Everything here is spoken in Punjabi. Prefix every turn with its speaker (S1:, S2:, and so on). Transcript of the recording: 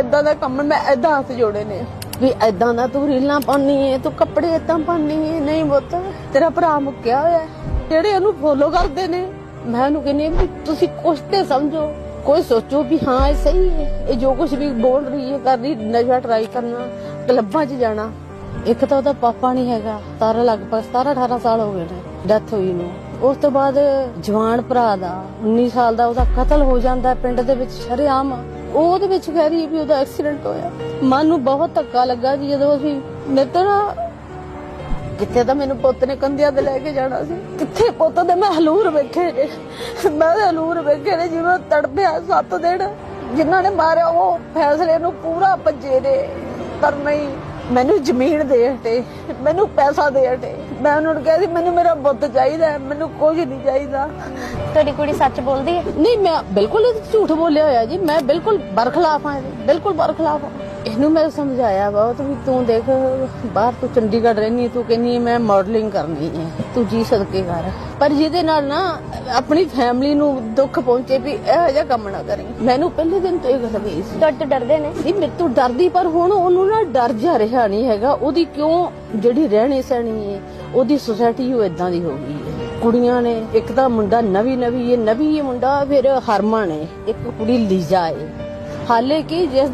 S1: ਐਦਾਂ ਦਾ ਕੰਮ ਮੈਂ ਐਦਾਂ ਹੱਥ ਜੋੜੇ ਨੇ। ਵੀ ਐਦਾਂ ਦਾ ਤੂੰ ਰੀਲਾਂ ਪਾਉਣੀ ਏ ਤੂੰ ਕੱਪੜੇ ਏਦਾਂ ਪਾਉਣੀ ਏ ਨਹੀਂ ਪੁੱਤ ਤੇਰਾ ਭਰਾ ਮੁੱਕਿਆ ਹੋਇਆ। ਜਿਹੜੇ ਉਹਨੂੰ ਫੋਲੋ ਕਰਦੇ ਨੇ ਮੈਂ ਉਹਨੂੰ ਕਹਿੰਦੀ ਵੀ ਤੁਸੀਂ ਕੁਛ ਤੇ ਸਮਝੋ ਕੋਈ ਸੋਚੋ ਵੀ ਹਾਂ ਇਹ ਸਹੀ ਹੈ ਇਹ ਜੋ ਕੁਝ ਵੀ ਬੋਲ ਰਹੀ ਹੈ ਕਰ ਰਹੀ ਨਸ਼ਾ ਟਰਾਈ ਕਰਨਾ ਕਲੱਬਾਂ 'ਚ ਜਾਣਾ। ਇੱਕ ਤਾਂ ਉਹਦਾ ਪਾਪਾ ਨਹੀਂ ਹੈਗਾ ਤਾਰਾ ਲਗਭਗ 17 18 ਸਾਲ ਹੋ ਗਏ ਨੇ ਡੈਥ ਹੋਈ ਨੂੰ। ਉਸ ਤੋਂ ਬਾਅਦ ਜਵਾਨ ਭਰਾ ਦਾ 19 ਸਾਲ ਦਾ ਉਹਦਾ ਕਤਲ ਹੋ ਜਾਂਦਾ, ਪਿੰਡ ਦੇ ਵਿੱਚ ਸ਼ਰੇਆਮ। ਉਹ ਉਹਦੇ ਵਿੱਚ ਕਹਿ ਰਹੀ ਹੈ ਵੀ ਉਹਦਾ ਐਕਸੀਡੈਂਟ ਹੋਇਆ। ਮਨ ਨੂੰ ਬਹੁਤ ਧੱਕਾ ਲੱਗਾ ਜੀ ਜਦੋਂ ਅਸੀਂ ਮੇਰੇ ਨਾ ਕਿੱਥੇ ਤਾਂ ਮੈਨੂੰ ਪੁੱਤ ਨੇ ਕੰਧਿਆਂ ਤੇ ਲੈ ਕੇ ਜਾਣਾ ਸੀ। ਕਿੱਥੇ ਪੁੱਤ ਦੇ? ਮੈਂ ਹਲੂਰ ਵੇਖੇ ਨੇ ਮੈਂ ਤਾਂ ਹਲੂਰ ਵੇਖੇ ਨੇ ਜਿਵੇਂ ਤੜਪਿਆ ਸੱਤ ਦਿਨ। ਜਿਨ੍ਹਾਂ ਨੇ ਮਾਰਿਆ, ਉਹ ਫੈਸਲੇ ਨੂੰ ਪੂਰਾ ਭੱਜੇ ਨੇ। ਪਰ ਨਹੀਂ, ਮੈਨੂੰ ਜ਼ਮੀਨ ਦੇ ਹਟੇ ਮੈਨੂੰ ਪੈਸਾ ਦੇ ਹਟੇ ਮੈਂ ਉਹਨਾਂ ਨੂੰ ਕਿਹਾ ਸੀ ਮੈਨੂੰ ਮੇਰਾ ਪੁੱਤ ਚਾਹੀਦਾ ਮੈਨੂੰ ਕੁਝ ਨਹੀਂ ਚਾਹੀਦਾ।
S2: ਤੁਹਾਡੀ ਕੁੜੀ ਸੱਚ ਬੋਲਦੀ ਹੈ?
S1: ਨਹੀਂ ਮੈਂ ਬਿਲਕੁਲ ਇਹ ਝੂਠ ਬੋਲਿਆ ਹੋਇਆ ਜੀ ਮੈਂ ਬਿਲਕੁਲ ਬਰਖਲਾਫ ਹਾਂ ਇਹਦੇ ਬਿਲਕੁਲ ਬਰਖਲਾਫ ਹਾਂ। ਇਹਨੂੰ ਮੈਂ ਸਮਝਾਇਆ ਬਹੁਤ ਵੀ ਤੂੰ ਦੇਖ ਬਾਹਰ ਤੂੰ ਚੰਡੀਗੜ੍ਹ ਰਹਿਨੀ ਤੂੰ ਕਹਿੰਨੀ ਮੈਂ ਮਾਡਲਿੰਗ ਕਰਨੀ ਹੈ ਤੂੰ ਜੀ ਸਦਕੇ ਕਰ। ਪਰ ਜਿਹਦੇ ਨਾਲ ਨਾ ਆਪਣੀ ਫੈਮਿਲੀ ਨੂੰ ਦੁੱਖ ਪਹੁੰਚੇ ਵੀ ਇਹੋ ਜਿਹਾ ਕੰਮ ਨਾ ਕਰੀ। ਮੈਨੂੰ ਪਹਿਲੇ ਦਿਨ ਤੋਂ ਇਹ ਗੱਲ ਕਹੀ ਸੀ।
S2: ਤੁਹਾਡੇ ਤੋਂ ਡਰਦੇ ਨੇ?
S1: ਨਹੀਂ ਮੇਰੇ ਤੋਂ ਡਰਦੀ ਪਰ ਹੁਣ ਉਹਨੂੰ ਨਾ ਡਰ ਜਾ ਰਿਹਾ ਨਹੀਂ ਹੈਗਾ। ਉਹਦੀ ਕਿਉਂ ਜਿਹੜੀ ਰਹਿਣੀ ਸਹਿਣੀ ਹੈ ਉਹਦੀ ਸੁਸਾਇਟੀ ਉਹ ਇਦਾਂ ਦੀ ਹੋ ਗਈ ਹੈ। ਕੁੜੀਆਂ ਨੇ ਇੱਕ ਤਾਂ ਮੁੰਡਾ ਨਵੀਂ ਨਵੀਂ ਇਹ ਨਵੀਂ ਇਹ ਮੁੰਡਾ ਫਿਰ ਹਰਮਨ ਹੈ ਇੱਕ ਕੁੜੀ ਲੀਜ਼ਾ ਹੈ। ਹਾਲੇ ਕਿ ਜਿਸ